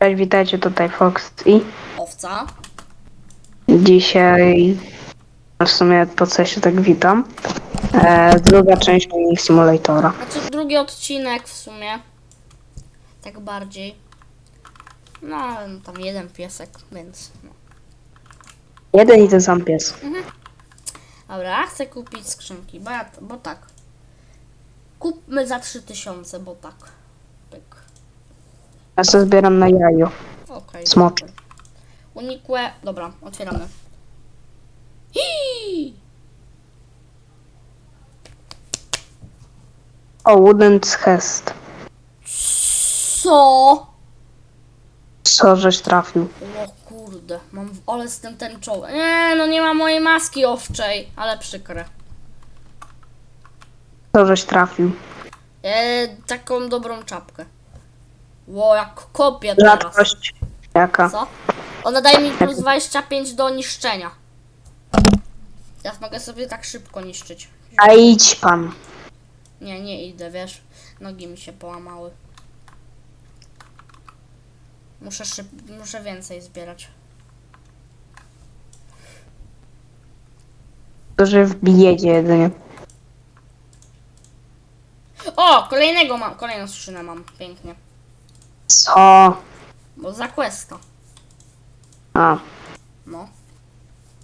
Cześć, witajcie tutaj Fox i Owca. dzisiaj w sumie po co ja się tak witam. E, druga część Mining Simulatora. Znaczy drugi odcinek w sumie. Tak bardziej. No, ale no tam jeden piesek, więc no. Jeden i ten sam pies. Dobra, chcę kupić skrzynki, bo, ja, bo tak. Kupmy za 3000, bo tak. Ja sobie zbieram na jajo. Okej. Super. Unikłe. Dobra, otwieramy. Hii! O, Wooden Chest. Co? Co żeś trafił? O kurde, mam w- ale z tym tęczowy. Nie, no nie ma mojej maski owczej, ale przykre. Co żeś trafił? E, taką dobrą czapkę. Ło, jak kopię teraz. Rzadkość. Jaka? Co? Ona daje mi plus 25 do niszczenia. Teraz mogę sobie tak szybko niszczyć. A idź pan. Nie, nie idę, wiesz. Nogi mi się połamały. Muszę szyb... muszę więcej zbierać. To, że w biedzie jedynie. O, kolejnego mam, kolejną skrzynę mam, pięknie. Co? Bo za questa. A. No,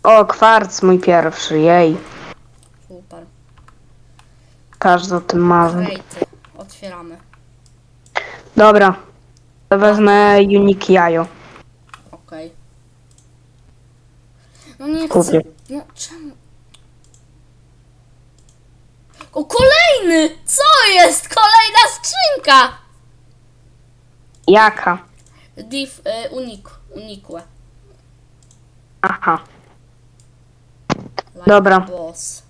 O, kwarc mój pierwszy, jej. super. Każdy o tym marzy. Rejty, otwieramy. Dobra. To wezmę Unique jajo. Okej. No nie chcę. Kupię. No czemu? O, kolejny! Co jest? Kolejna skrzynka! Jaka? Div, y, unik, unikłe. Aha. Like Dobra. Boss.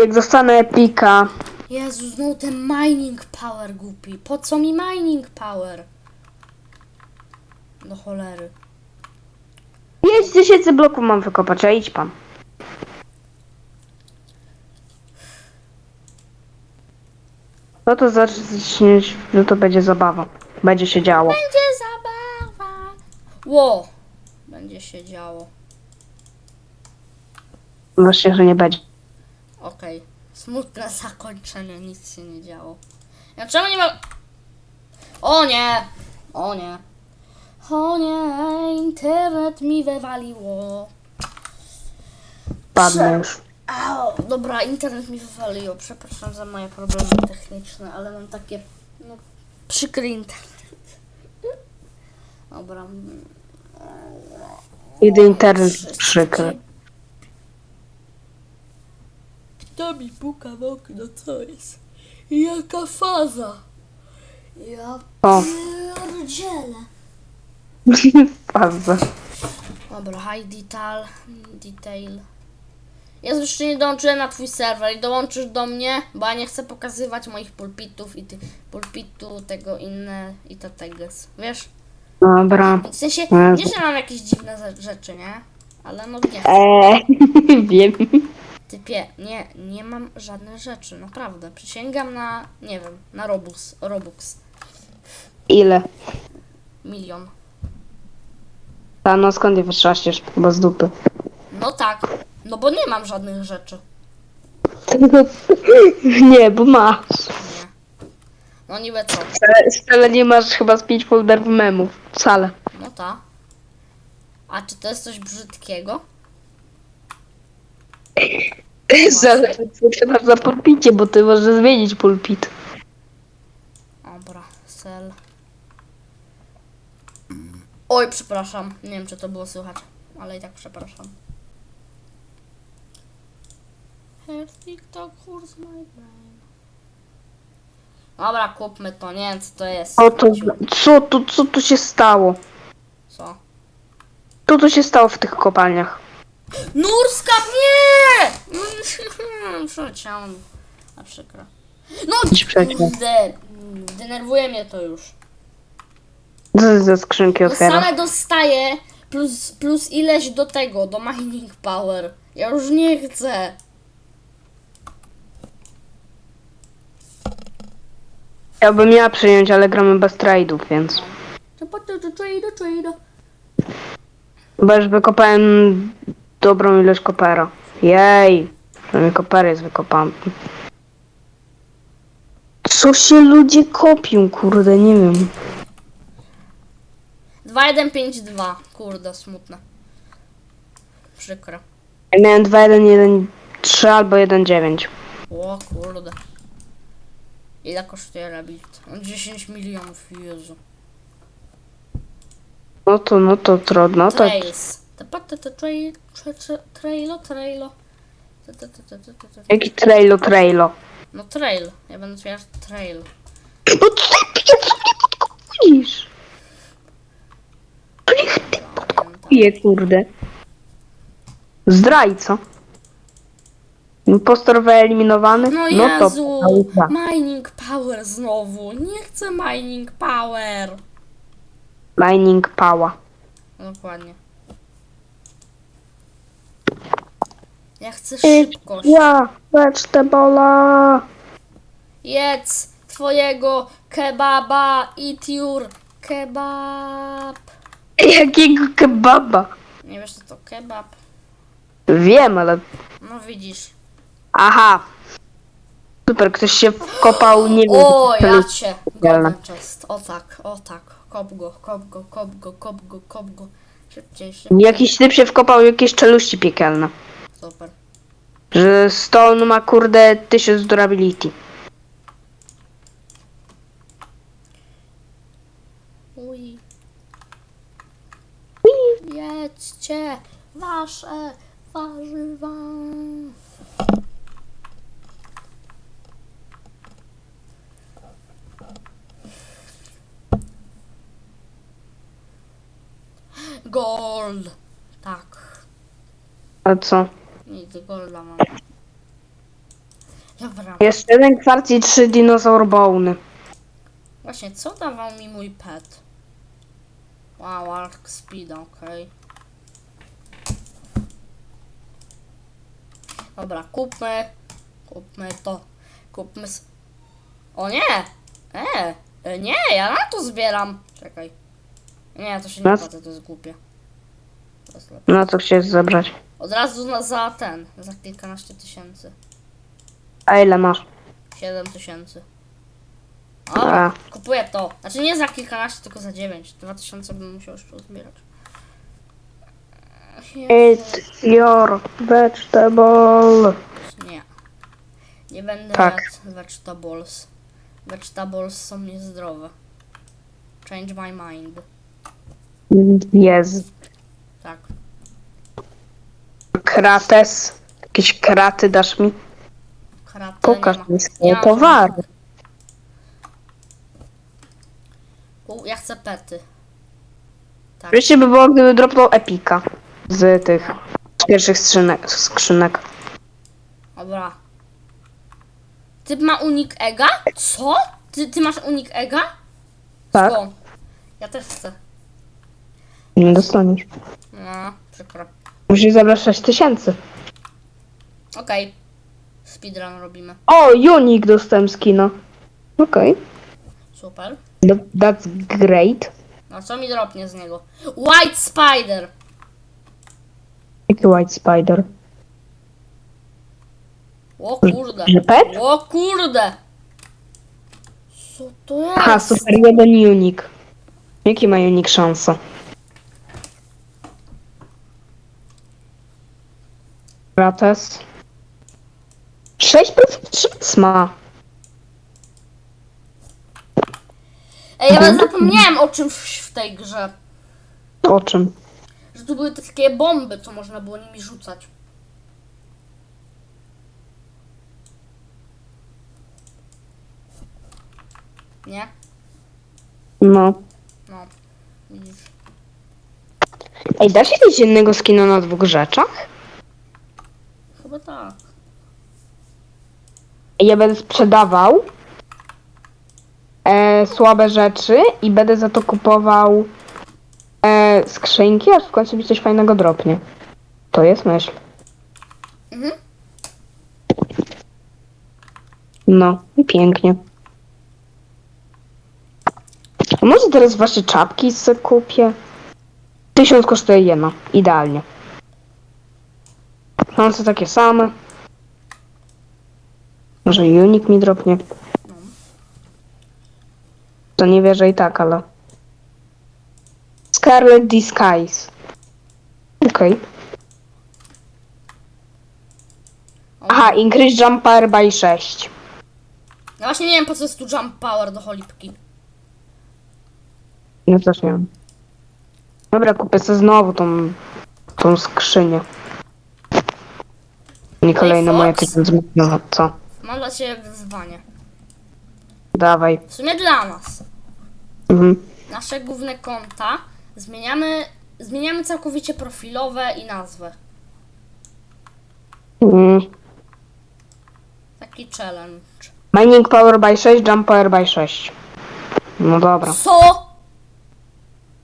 Jak dostanę epika, Jezu, znowu ten mining power głupi. Po co mi mining power? Do cholery. 5 tysięcy bloków mam wykopać, a idź pan. No to zaczniesz, że to będzie zabawa. Będzie się działo. Będzie zabawa. Ło! Będzie się działo. Właśnie, że nie będzie. Okej. Smutne zakończenie, nic się nie działo. Ja czemu nie ma... O nie! O nie. O nie, internet mi wywaliło. Padnę już. Au, dobra, internet mi wywaliło. Przepraszam za moje problemy techniczne, ale mam takie, no, przykry internet. Dobra. Idę internet przykry. Kto mi puka w okno, co jest? Jaka faza? Ja O. pierdzielę. Bardzo. Dobra, high detail, detail. Ja jeszcze nie dołączyłem na twój serwer i dołączysz do mnie, bo ja nie chcę pokazywać moich pulpitów i ty, pulpitu tego inne i to teges. Wiesz? Dobra. W sensie, Jezu. nie, że mam jakieś dziwne ze- rzeczy, nie? Ale no nie, Eee, wiem. typie, nie, nie mam żadnych rzeczy, naprawdę. Przysięgam na, nie wiem, na Robux, Robux. Ile? Milion. A no skąd je wytrzaściesz? Chyba z dupy. No tak, no bo nie mam żadnych rzeczy. Nie, bo masz. Nie. No niby co? Wcale, wcale nie masz chyba z pięć folderów memów. Wcale. No ta. A czy to jest coś brzydkiego? Masz za pulpicie, bo ty możesz zmienić pulpit. Dobra, sel. Oj, przepraszam. Nie wiem, czy to było słychać, ale i tak przepraszam. Here's TikTok, who's my brain? Dobra, kupmy to, nie wiem co to jest. O to, co tu, co tu się stało? Co? Co tu się stało w tych kopalniach? Nurska, nie! Przeleciałam. A przykro. No, Idź przeciw. kurde, denerwuje mnie to już. Co ty ze skrzynki No otwierasz? same dostaję plus, plus ileś do tego, do mining power. Ja już nie chcę. Ja bym miała przyjąć, ale gramy bez trade'ów, więc... Chyba już wykopałem dobrą ilość kopera. Jej! Przynajmniej koper jest wykopany. Co się ludzie kopią, kurde, nie wiem. 2152. Kurde, smutne. Przykro. Ja miałem 2, 1, 1, 3 albo 1, 9. O kurde. Ile kosztuje Rabbit? On 10 milionów, Jezu. No to, no to trudno, to... Trails. Te paty, te trail, tra- tra- trailo, trailo. Te- Jaki trailo, trailo. No trail. Ja będę otwierać trail. No co ty, co mnie podkopujesz? Niech ty podkopuje, kurde. Zdrajco. Impostor wyeliminowany? No to Jezu! pauza. Mining power znowu. Nie chcę mining power. Mining. No Dokładnie. Ja chcę szybkość. Ja, vegetables. Jedz twojego kebaba. Eat your kebab. Jakiego kebaba? Nie wiesz co to kebab? Wiem, ale... No widzisz. Aha. Super, ktoś się wkopał, nie wiem... O, ja cię. Golden chest. O tak, o tak. Kop go, kop go, kop go, kop go, kop go. Szybciej, szybciej. Jakiś typ się wkopał jakieś czeluści piekielne. Super. Że Stone ma kurde 1000 durability. Uj. Jedźcie wasze warzywa. Gold. Tak. A co? Nic, golda mam. Dobra. Jest jeden kwarc i trzy dinozaur bony. Właśnie, co dawał mi mój pet? Wow, arc speed, okej. Dobra, kupmy. Kupmy to. Kupmy. S- o nie! E, e, nie, ja na to zbieram. Czekaj. Nie, to się nie Na- opłaca, to jest głupie. To jest. No co chciałeś zabrać? Od razu na, za ten, za kilkanaście tysięcy. A ile masz? 7 tysięcy. Dobra, A. kupuję to. Znaczy nie za kilkanaście, tylko za 9. 2000 bym musiał jeszcze uzbierać. Eat your vegetable. Nie. Nie będę Tak. jadł vegetables. Vegetables są niezdrowe. Change my mind. Jest. Tak. Krates. Jakieś kraty dasz mi? Karate Pokaż nie ma. mi swoje ma towary. U, Ja chcę pety. Tak. Wreszcie by było, gdyby dropnął epika. Z tych z pierwszych skrzynek. skrzynek. Dobra. Ty ma unik ega? Co? Ty, ty masz unik ega? Tak. Skąd? Ja też chcę. Nie dostaniesz. No, przykro. Musisz zabrać 6000. Okej. Speedrun robimy. O, Unik dostałem skina. Okej. Super. Th- That's great. No co mi dropnie z niego? White Spider! Jaki White Spider? O kurde. Że pet? O kurde! Co to jest? Aha, super, jeden Unik. Jaki ma Unik szansa? Krates. 6% szans ma. Ej, ja zapomniałem o czymś w tej grze. O czym? Że tu były te takie bomby, co można było nimi rzucać. Nie? No. No. Widzisz. Ej, da się mieć jednego skina na dwóch rzeczach? Tak. Ja będę sprzedawał e, słabe rzeczy i będę za to kupował e, skrzynki, aż w końcu mi coś fajnego dropnie. To jest myśl. Mhm. No i pięknie. A może teraz wasze czapki sobie kupię? Tysiąc kosztuje jedna. Idealnie. Mam sobie takie same. Może unik mi dropnie. To nie wierzę i tak, ale... Scarlet Disguise. Okej. O, Aha, increase jump power by 6. No właśnie nie wiem po co jest tu jump power do cholipki. No też nie wiem. Dobra, kupię sobie znowu tą, tą skrzynię. Nie kolejne moje Fox? tysiąc no co? Mam dla ciebie wyzwanie. Dawaj. W sumie dla nas. Mhm. Nasze główne konta zmieniamy, zmieniamy całkowicie profilowe i nazwę. Mm. Taki challenge. Mining power by 6, jump power by 6. No dobra. Co?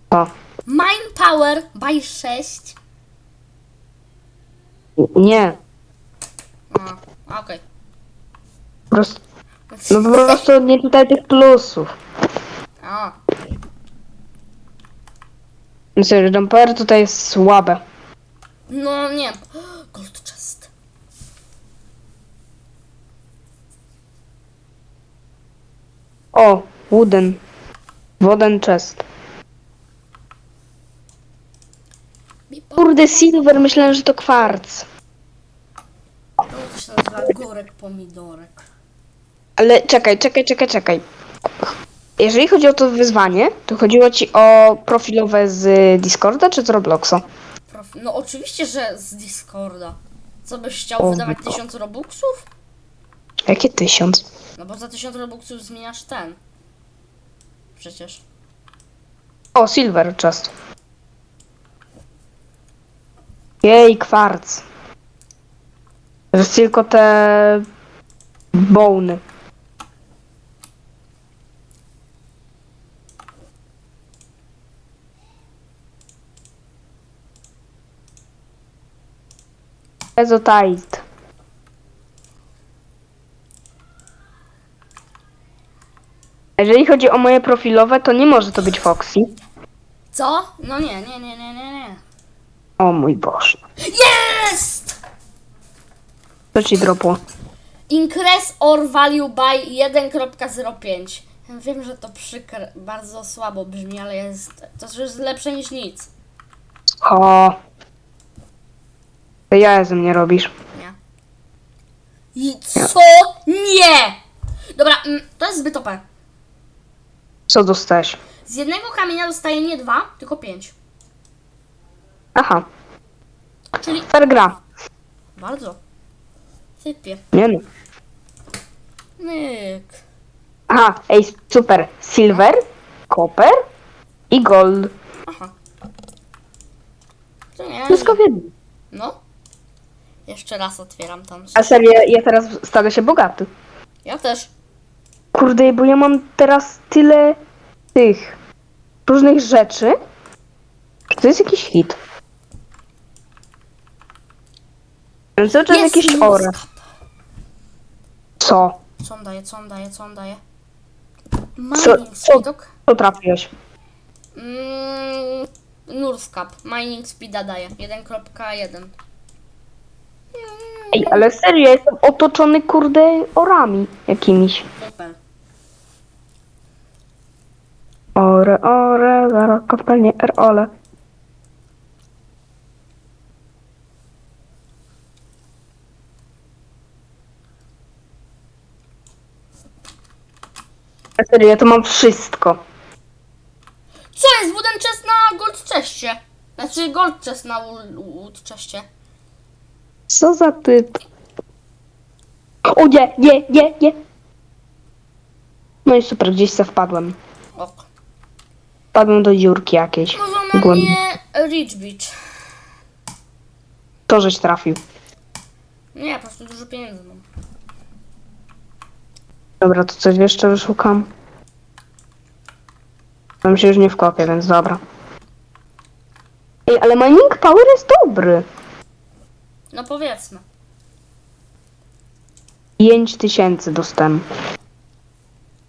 To. Mine power by 6? Nie. A, okej. No po prostu nie tutaj tych plusów. A, No serio, jump power tutaj jest słabe. no nie. Gold chest. O, wooden. Wooden chest. Kurde, silver, myślałem, że to kwarc. To się nazywa górek pomidorek. Ale czekaj, czekaj, czekaj, czekaj. Jeżeli chodzi o to wyzwanie, to chodziło ci o profilowe z Discorda czy z Robloxa? Prof... No oczywiście, że z Discorda. Co byś chciał O, wydawać no. tysiąc robuxów? Jakie tysiąc? No bo za tysiąc robuxów zmieniasz ten. Przecież. O, silver chest. Jej, kwarc. Jest tylko te... Ezotized. Jeżeli chodzi o moje profilowe, to nie może to być Foxy. Co? No nie, nie, nie, nie, nie, nie. O mój Boże. Jest! Co ci dropło? Increase or value by 1.05. Wiem, że to przykre, bardzo słabo brzmi, ale jest, to jest lepsze niż nic. O. To ja ze mnie robisz. Nie. I co? Nie! Dobra, mm, to jest zbyt OP. Co dostałeś? Z jednego kamienia dostaję nie dwa, tylko pięć. Aha. Czyli Fair gra. bardzo. Typie. Nie no. Nyk. Aha, ej, super. Silver, copper i gold. Aha. To nie. Wszystko w jednym. No. Jeszcze raz otwieram tam. A serio, ja teraz stanę się bogaty. Ja też. Kurde, bo ja mam teraz tyle tych różnych rzeczy. że To jest jakiś hit. Cały czas Jest jakieś ore. muska. Co? Co on daje, co on daje, co on daje? Mining co, speed, ok? co trafiłeś? Mm, Nurscap. Mining speeda daje. 1.1. Ej, ale serio, ja jestem otoczony kurde orami jakimiś. Super. Ore, ore, zaraz kopalnie R-ole. A serio, ja to mam wszystko. Co jest? Wooden chest na gold chestie. Znaczy gold chest na wood- chestie. Co za typ? O nie, nie, nie, nie. No i super, gdzieś se wpadłem. Ok. Wpadłem do dziurki jakiejś. Mówią na mnie Rich Beach. To żeś trafił. Nie, po prostu dużo pieniędzy mam. Dobra, to coś jeszcze wyszukam. Tam się już nie wkopię, więc dobra. Ej, ale mining power jest dobry. No powiedzmy. 5000 dostęp.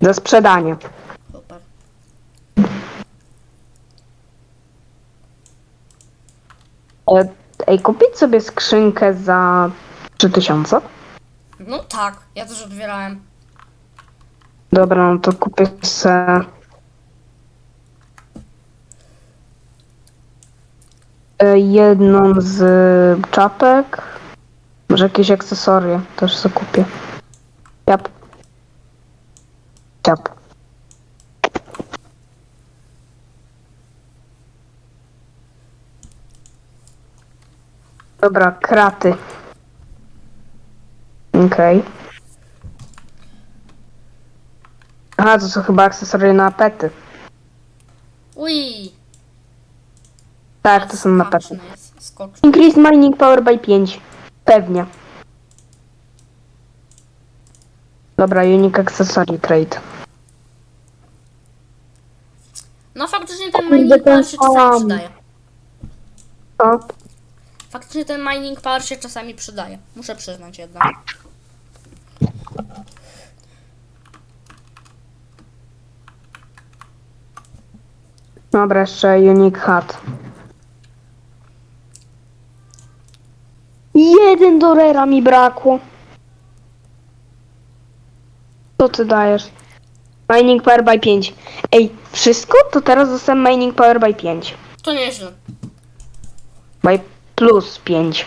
Za sprzedanie. Super. E, ej, kupić sobie skrzynkę za 3000? No tak, ja też odbierałem. Dobra, no to kupię se... e, jedną z czapek. Może jakieś akcesoria też sobie kupię. Jap. Jap. Dobra, kraty. Okej. Aha, to są chyba akcesoria na pety. Ui! Tak, to są na pety. Jest. Increase mining power by 5. Pewnie. Dobra, unique accessory trade. No faktycznie ten mining power się czasami sam. przydaje. O, Faktycznie ten mining power się czasami przydaje. Muszę przyznać jednak. Dobra, jeszcze unique hat. Jeden do rera mi brakło. Co ty dajesz? Mining power by 5. Ej, wszystko? To teraz dostałem mining power by 5. To nieźle, By plus 5.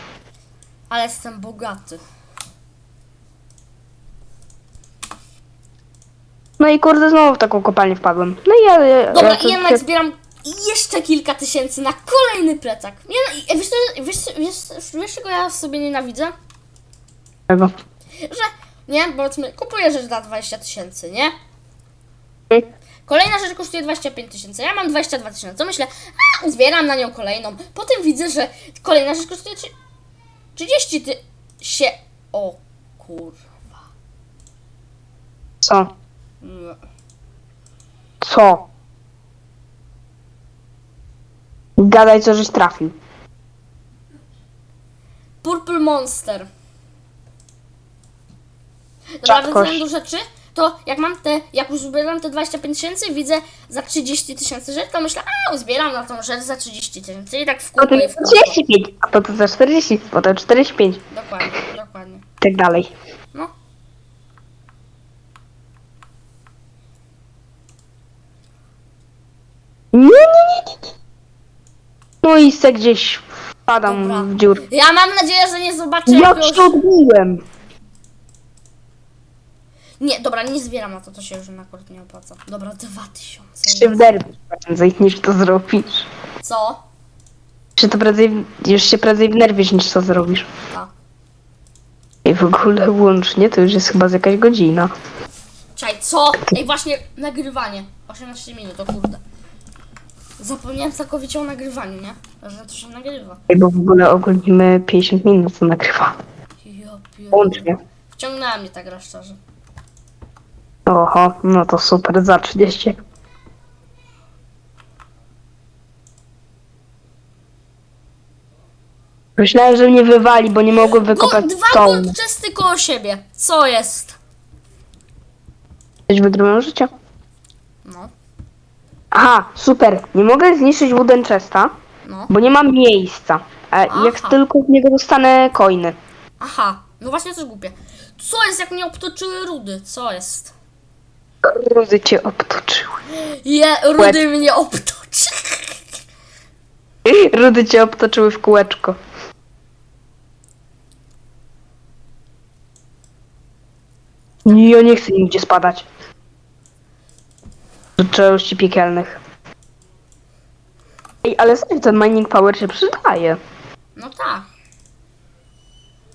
ale jestem bogaty. No i kurde, znowu w taką kopalnię wpadłem. No i ja... ja Dobra, ja to- i jednak zbieram jeszcze kilka tysięcy na kolejny plecak. Nie, no, i- wiesz, co- wiesz, co- wiesz, wiesz czego ja sobie nienawidzę? Tego. Że, nie, powiedzmy, kupuję rzecz za 20 tysięcy, nie? Kolejna rzecz kosztuje 25 tysięcy, ja mam 22 tysiące. Myślę, a, zbieram na nią kolejną. Potem widzę, że kolejna rzecz kosztuje trzy- 30 ty... się... O kurwa. Co? Nie. Co? Gadaj, co żeś trafił. Purple Monster. Dobra, Rzadkość. względu rzeczy, to jak mam te, jak już zbieram te 25 tysięcy, widzę za 30 tysięcy rzeczy, to myślę, a zbieram na tą rzecz za 30 tysięcy i tak w kółko i w kółko. 35, a potem za 40, potem 45 i Dokładnie, dokładnie. tak dalej. No. Nie, nie, nie, nie. No i se gdzieś wpadam Dobra. w dziurę. Ja mam nadzieję, że nie zobaczę Jak jakiegoś... się odbiłem? Nie, dobra, nie zbieram na to, to się już akurat nie opłaca. Dobra, 2000. Się wderwisz prędzej niż to zrobisz. Co? Czy to prędzej, już się prędzej wnerwisz niż to zrobisz. A. I w ogóle łącznie to już jest chyba z jakaś godzina. Czaj, co? Ej, właśnie nagrywanie. 18 minut, o kurde. Zapomniałem całkowicie o nagrywaniu, nie? Że to się nagrywa. Ej, bo w ogóle ogólnie 50 minut to nagrywa. Ja. Łącznie. Wciągnęła mnie ta gra szczerze. Oho, no to super, za 30. Myślałem, że mnie wywali, bo nie mogłem wykopać dwa stołu. koło siebie. Co jest? Coś wydrobią życia. No, Aha, super. Nie mogę zniszczyć wooden chesta, no. bo nie mam miejsca. A jak Aha. tylko z niego dostanę coiny. Aha, no właśnie to głupie. Co jest, jak mnie obtoczyły rudy? Co jest? Rudy cię obtoczyły. Je, rudy mnie obtoczy. Rudy cię obtoczyły w kółeczko. Ja nie chcę nigdzie spadać. Do czeluści piekielnych. Ej, ale serio, ten mining power się przydaje. No tak.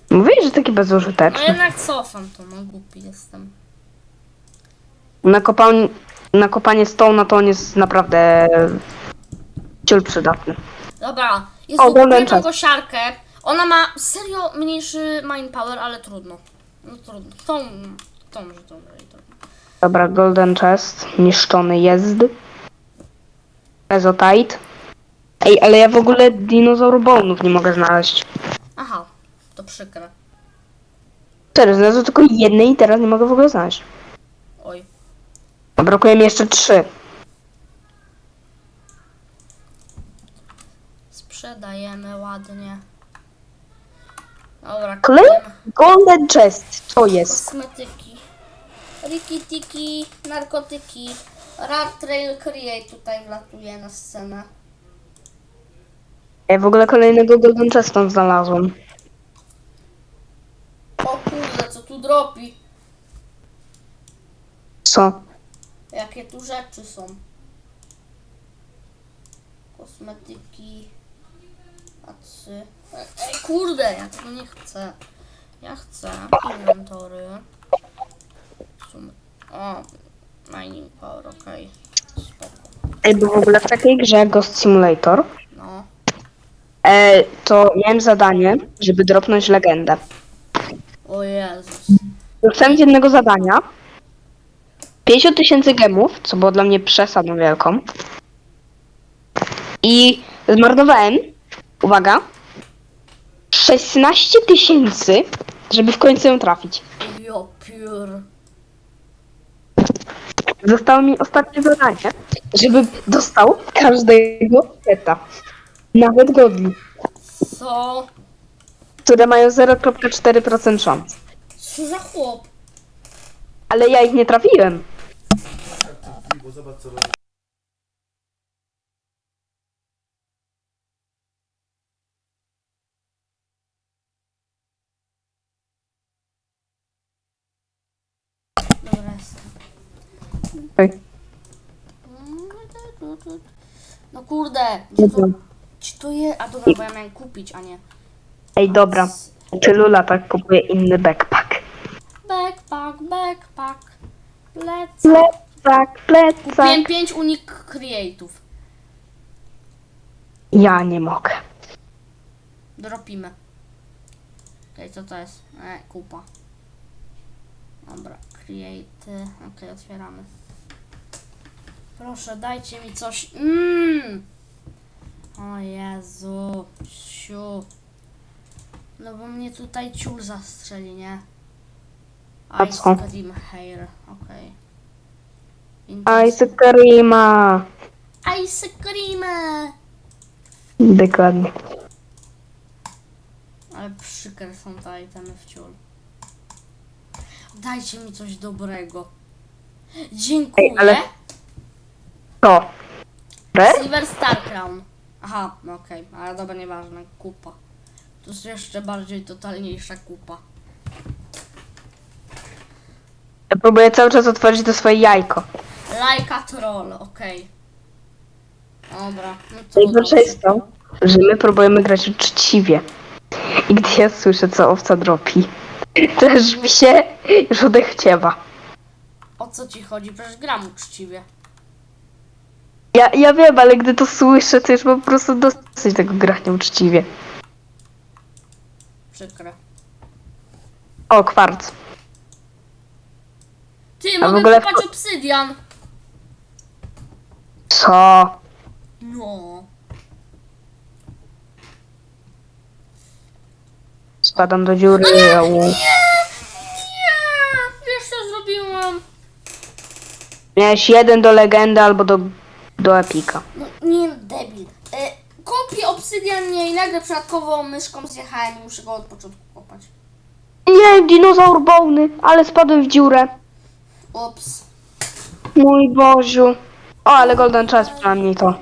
Mówię, że taki No bezużyteczny. jednak cofam to, no głupi jestem. Na, kopalni, na kopanie stołu to on jest naprawdę ciul przydatny. Dobra, jest O, tą chest. kosiarkę. Ona ma serio mniejszy mind power, ale trudno. No trudno. Tą, tą, że tą, że. Dobra, golden chest, niszczony jest. Ezotite. Ej, ale ja w ogóle dinozaur bone'ów nie mogę znaleźć. Aha, to przykre. Serio, znalazłem tylko jednej i teraz nie mogę w ogóle znaleźć. Oj. Brakuje mi jeszcze trzy. Sprzedajemy ładnie. Dobra, kupujemy Golden Chest. Co jest? kosmetyki. Rikitiki, narkotyki. Rat Trail Create tutaj wlatuje na scenę. Ja w ogóle kolejnego Golden Chesta znalazłem. O kurde, co tu dropi? Co? Jakie tu rzeczy są? Kosmetyki. Patsy. Ej, kurde, ja tego nie chcę. Ja chcę inwentory. O, mining power, okej. Spoko. Ej, bo w ogóle w takiej grze Ghost Simulator No. e, to miałem zadanie, żeby dropnąć legendę. O Jezus. Dostałem z jednego zadania 50 tysięcy gemów, co było dla mnie przesadą wielką. I zmarnowałem, uwaga, 16 tysięcy, żeby w końcu ją trafić. Jo, piór. Zostało mi ostatnie zadanie, żeby dostał każdego peta. Nawet godli, Co? które mają 0,4% szans. Co za chłop? Ale ja ich nie trafiłem. bo zobacz co robi. Dobra, jestem. Ej, No kurde, gdzie to, gdzie to je? A dobra, bo ja miałem kupić, a nie. Ej dobra, czy Lula tak kupuje inny backpack? Backpack, backpack. Lecę. Plecak, plecak. Kupiłem 5 unik create'ów. Ja nie mogę. Dropimy. Okej, co to jest? E, kupa. Dobra, create. Okej, otwieramy. Proszę, dajcie mi coś. Mmm. O Jezu. Siu. No bo mnie tutaj ciul zastrzeli, nie? A Ice co? cream hair. Okej. Ice Karima. Ice cream! Dokładnie. Ale przykre są te itemy w ciul. Dajcie mi coś dobrego. Dziękuję. Ej, ale- To. Red? Silver Star Crown. Aha, no okej, ale dobra, nieważne. Kupa. To jest jeszcze bardziej totalniejsza kupa. Ja próbuję cały czas otworzyć to swoje jajko. Like a troll, okej. Dobra, no to Najgorsze jest to, że my próbujemy grać uczciwie. I gdy ja słyszę, co owca dropi, już mi się już odechciewa. O co ci chodzi? Przecież gram uczciwie. Ja, ja wiem, ale gdy to słyszę, to już po prostu dosyć tego grania uczciwie. Przykre. O, kwarc. Ty, A w mogę ogóle- kopać obsydian. Co? No. Spadam do dziury. au. Nie! Wiesz co zrobiłam? Miałeś jeden do legendy albo do, do epika. No nie, debil. E, kopię obsydian i nagle przypadkowo myszką zjechałem i muszę go od początku kopać. Nie, dinozaur bołny, ale spadłem w dziurę. Ups. Mój Boziu. O, ale golden chest przynajmniej to.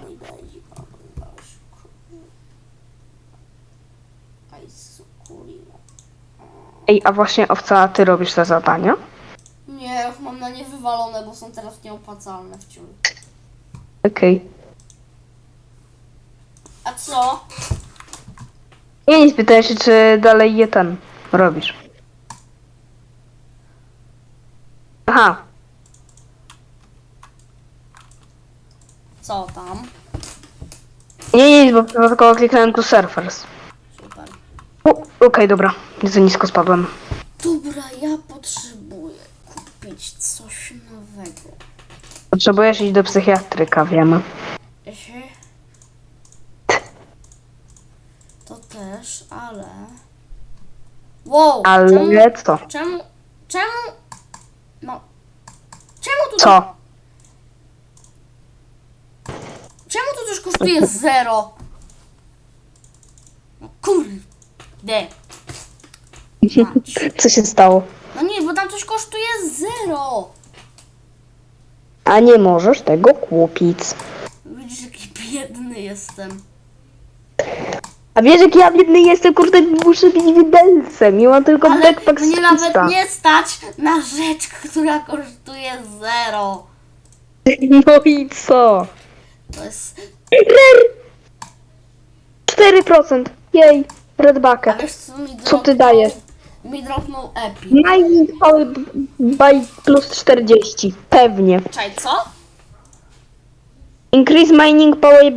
Ej, a właśnie owca, ty robisz te zadania? Nie, już mam na nie wywalone, bo są teraz nieopłacalne w ciulu. Okej. A co? Ja nie spytałem się, czy dalej je ten robisz. Aha, Co tam? nie, nie, bo przypadkowo kliknąłem tu surfers. Super. Okej, dobra, nie za nisko spadłem. Dobra, ja potrzebuję kupić coś nowego. Potrzebujesz iść do psychiatryka, wiemy. Ehe. To też, ale... Wow! Ale co? czemu... Czemu... No... Czemu tu... Co? Czemu tu coś kosztuje zero? Kurde. Mać. Co się stało? No nie, bo tam coś kosztuje zero. A nie możesz tego kupić. Widzisz, jaki biedny jestem. A wiesz, jak ja biedny jestem, kurde, muszę być widelcem i mam tylko Ale backpack z mnie nawet nie stać na rzecz, która kosztuje zero. No i co? To jest... Rare! 4%. Jej, red A bucket. wiesz co mi Co ty dajesz? Mi dropnął Epic. Mining power by plus 40. Pewnie. Czaj, co? Increase mining power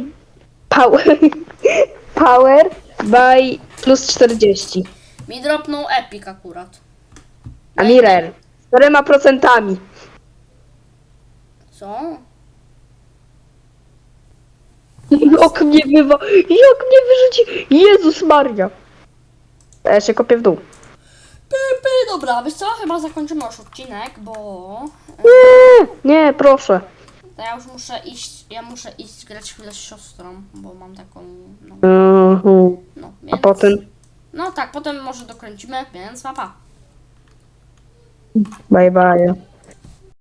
power power by plus 40. Mi dropnął Epic akurat. A mi rare. Z 4%. Co? Jak mnie wywa... Jak mnie wyrzuci... Jezus Maria. Ja się kopię w dół. Py, py, dobra, wiesz co? Chyba zakończymy już odcinek, bo... Nie, nie, proszę. To ja już muszę iść, ja muszę iść grać chwilę z siostrą, bo mam taką, no, no A więc... potem... No tak, potem może dokręcimy, więc papa. Bye bye.